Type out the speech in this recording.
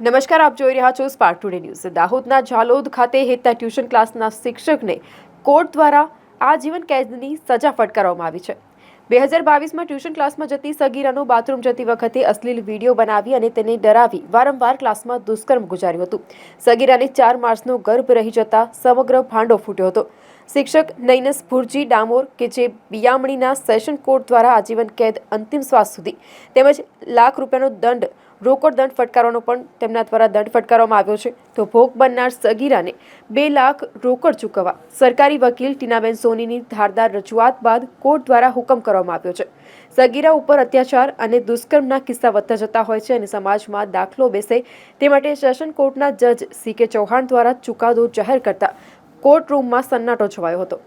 નમસ્કાર, આપ જોઈ રહ્યા છો સ્પાર્ક ટુડે ન્યૂઝ દાહોદના ઝાલોદ ખાતે હેતા ટ્યુશન ક્લાસના શિક્ષકને કોર્ટ દ્વારા આજીવન કેદની સજા ફટકારવામાં આવી છે. બે હજાર બાવીસમાં ટ્યુશન ક્લાસમાં જતી સગીરાનો બાથરૂમ જતી વખતે અશ્લીલ વીડિયો બનાવી અને તેને ડરાવી વારંવાર ક્લાસમાં દુષ્કર્મ ગુજાર્યું હતું. સગીરાને ચાર માર્ચનો ગર્ભ રહી જતા સમગ્ર ભાંડો ફૂટ્યો હતો. શિક્ષક નૈનસ ભુરજી ડામોર કે જે બિયામણીના સેશન કોર્ટ દ્વારા આજીવન કેદ અંતિમ શ્વાસ સુધી તેમજ લાખ રૂપિયાનો દંડ, રોકડ દંડ ફટકારવાનો પણ તેમના દ્વારા દંડ ફટકારવામાં આવ્યો છે. તો ભોગ બનનાર સગીરાને બે લાખ રોકડ ચૂકવવા સરકારી વકીલ ટીનાબેન સોનીની ધારદાર રજૂઆત બાદ કોર્ટ દ્વારા હુકમ કરવામાં આવ્યો છે. સગીરા ઉપર અત્યાચાર અને દુષ્કર્મના કિસ્સા વધતા જતા હોય છે અને સમાજમાં દાખલો બેસે તે માટે સેશન કોર્ટના જજ સી કે ચૌહાણ દ્વારા ચુકાદો જાહેર કરતા કોર્ટ રૂમમાં સન્નાટો છવાયો હતો.